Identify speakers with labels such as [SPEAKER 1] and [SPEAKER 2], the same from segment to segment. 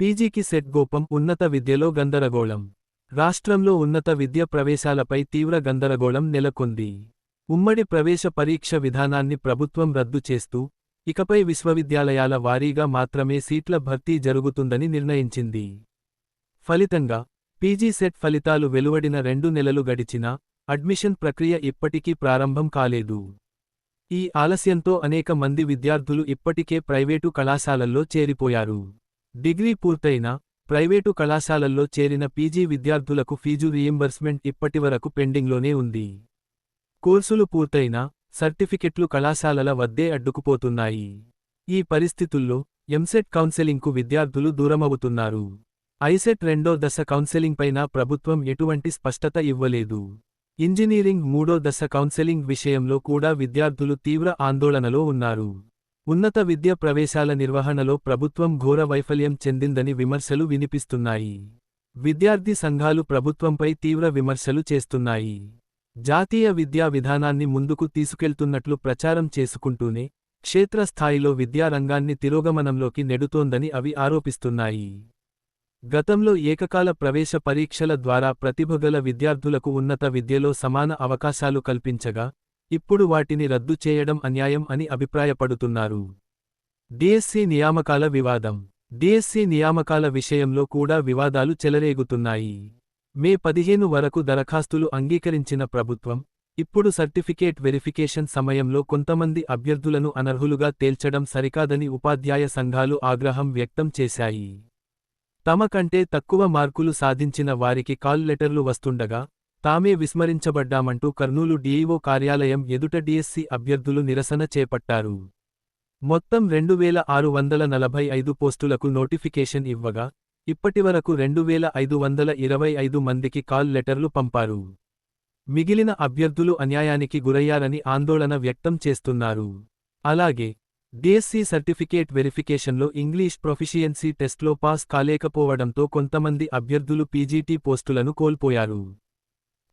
[SPEAKER 1] పీజీకి set గోపం ఉన్నత విద్యలో గందరగోళం. రాష్ట్రంలో ఉన్నత విద్య ప్రవేశాలపై తీవ్ర గందరగోళం నెలకొంది. ఉమ్మడి ప్రవేశ పరీక్ష విధానాన్ని ప్రభుత్వం రద్దు చేస్తూ ఇకపై విశ్వవిద్యాలయాల వారీగా మాత్రమే సీట్ల భర్తీ జరుగుతుందని నిర్ణయించింది. ఫలితంగా పీజీ సెట్ ఫలితాలు వెలువడిన రెండు నెలలు గడిచినా అడ్మిషన్ ప్రక్రియ ఇప్పటికీ ప్రారంభం కాలేదు. ఈ ఆలస్యంతో అనేక మంది విద్యార్థులు ఇప్పటికే ప్రైవేటు కళాశాలల్లో చేరిపోయారు. డిగ్రీ పూర్తయిన ప్రైవేటు కళాశాలల్లో చేరిన పీజీ విద్యార్థులకు ఫీజు రీయింబర్స్మెంట్ ఇప్పటివరకు పెండింగ్లోనే ఉంది. కోర్సులు పూర్తయిన సర్టిఫికెట్లు కళాశాలల వద్దే అడ్డుకుపోతున్నాయి. ఈ పరిస్థితుల్లో ఎంసెట్ కౌన్సెలింగ్కు విద్యార్థులు దూరమవుతున్నారు. ఐసెట్ రెండో దశ కౌన్సెలింగ్ పైన ప్రభుత్వం ఎటువంటి స్పష్టత ఇవ్వలేదు. ఇంజనీరింగ్ మూడో దశ కౌన్సెలింగ్ విషయంలో కూడా విద్యార్థులు తీవ్ర ఆందోళనలో ఉన్నారు. ఉన్నత విద్య ప్రవేశాల నిర్వహణలో ప్రభుత్వం ఘోర వైఫల్యం చెందిందని విమర్శలు వినిపిస్తున్నాయి. విద్యార్థి సంఘాలు ప్రభుత్వంపై తీవ్ర విమర్శలు చేస్తున్నాయి. జాతీయ విద్యా విధానాన్ని ముందుకు తీసుకెళ్తున్నట్లు ప్రచారం చేసుకుంటూనే క్షేత్రస్థాయిలో విద్యారంగాన్ని తిరోగమనంలోకి నెడుతోందని అవి ఆరోపిస్తున్నాయి. గతంలో ఏకకాల ప్రవేశ పరీక్షల ద్వారా ప్రతిభగల విద్యార్థులకు ఉన్నత విద్యలో సమాన అవకాశాలు కల్పించగా ఇప్పుడు వాటిని రద్దు చేయడం అన్యాయం అని అభిప్రాయపడుతున్నారు. డిఎస్సి నియామకాల వివాదం. డిఎస్సి నియామకాల విషయంలో కూడా వివాదాలు చెలరేగుతున్నాయి. మే పదిహేను వరకు దరఖాస్తులు అంగీకరించిన ప్రభుత్వం ఇప్పుడు సర్టిఫికేట్ వెరిఫికేషన్ సమయంలో కొంతమంది అభ్యర్థులను అనర్హులుగా తేల్చడం సరికాదని ఉపాధ్యాయ సంఘాలు ఆగ్రహం వ్యక్తం చేశాయి. తమ కంటే తక్కువ మార్కులు సాధించిన వారికి కాల్ లెటర్లు వస్తుండగా తామే విస్మరించబడ్డామంటూ కర్నూలు డీఈఓ కార్యాలయం ఎదుట డిఎస్సి అభ్యర్థులు నిరసన చేపట్టారు. మొత్తం రెండు వేల ఆరు వందల నలభై ఐదు పోస్టులకు నోటిఫికేషన్ ఇవ్వగా ఇప్పటివరకు రెండు వేల ఐదు వందల ఇరవై ఐదు మందికి కాల్ లెటర్లు పంపారు. మిగిలిన అభ్యర్థులు అన్యాయానికి గురయ్యారని ఆందోళన వ్యక్తం చేస్తున్నారు. అలాగే డిఎస్సి సర్టిఫికేట్ వెరిఫికేషన్లో ఇంగ్లీష్ ప్రొఫిషియన్సీ టెస్ట్లో పాస్ కాలేకపోవడంతో కొంతమంది అభ్యర్థులు పీజీటీ పోస్టులను కోల్పోయారు.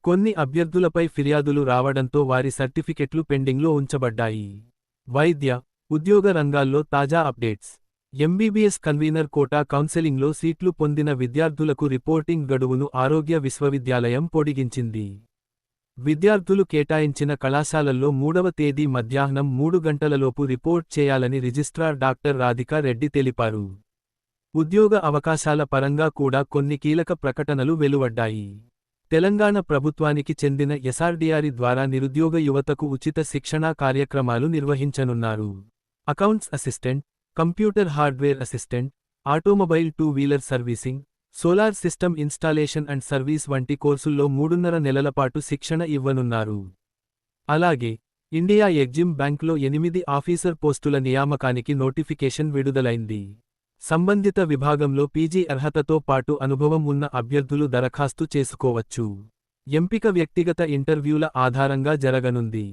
[SPEAKER 1] కొన్ని అభ్యర్థులపై ఫిర్యాదులు రావడంతో వారి సర్టిఫికెట్లు పెండింగ్లో ఉంచబడ్డాయి. వైద్య ఉద్యోగ రంగాల్లో తాజా అప్డేట్స్. ఎంబీబీఎస్ కన్వీనర్ కోటా కౌన్సెలింగ్లో సీట్లు పొందిన విద్యార్థులకు రిపోర్టింగ్ గడువును ఆరోగ్య విశ్వవిద్యాలయం పొడిగించింది. విద్యార్థులు కేటాయించిన కళాశాలల్లో మూడవ తేదీ మధ్యాహ్నం మూడు గంటలలోపు రిపోర్ట్ చేయాలని రిజిస్ట్రార్ డాక్టర్ రాధికా రెడ్డి తెలిపారు. ఉద్యోగ అవకాశాల పరంగా కూడా కొన్ని కీలక ప్రకటనలు వెలువడ్డాయి. తెలంగాణ ప్రభుత్వానికి చెందిన ఎస్ఆర్డీఆర్ ద్వారా నిరుద్యోగ యువతకు ఉచిత శిక్షణా కార్యక్రమాలు నిర్వహించనున్నారు. Accounts assistant computer hardware assistant automobile two wheeler servicing solar system installation and service వంటి కోర్సుల్లో మూడున్నర నెలల పాటు శిక్షణ ఇవ్వనున్నారు. అలాగే ఇండియా ఎగ్జిమ్ బ్యాంక్లో ఎనిమిది ఆఫీసర్ పోస్టుల నియామకానికి నోటిఫికేషన్ విడుదలైంది. సంబంధిత విభాగంలో పీజీ అర్హతతో పాటు అనుభవం ఉన్న అభ్యర్థులు దరఖాస్తు చేసుకోవచ్చు. ఎంపిక వ్యక్తిగత ఇంటర్వ్యూల ఆధారంగా జరగనుంది.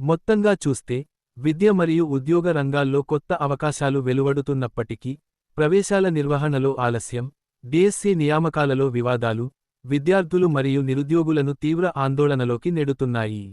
[SPEAKER 1] మొత్తంగా చూస్తే విద్య మరియు ఉద్యోగ రంగాల్లో కొత్త అవకాశాలు వెలువడుతున్నప్పటికీ ప్రవేశాల నిర్వహణలో ఆలస్యం డిఎస్సి నియామకాలలో వివాదాలు విద్యార్థులు మరియు నిరుద్యోగులను తీవ్ర ఆందోళనలోకి నెడుతున్నాయి.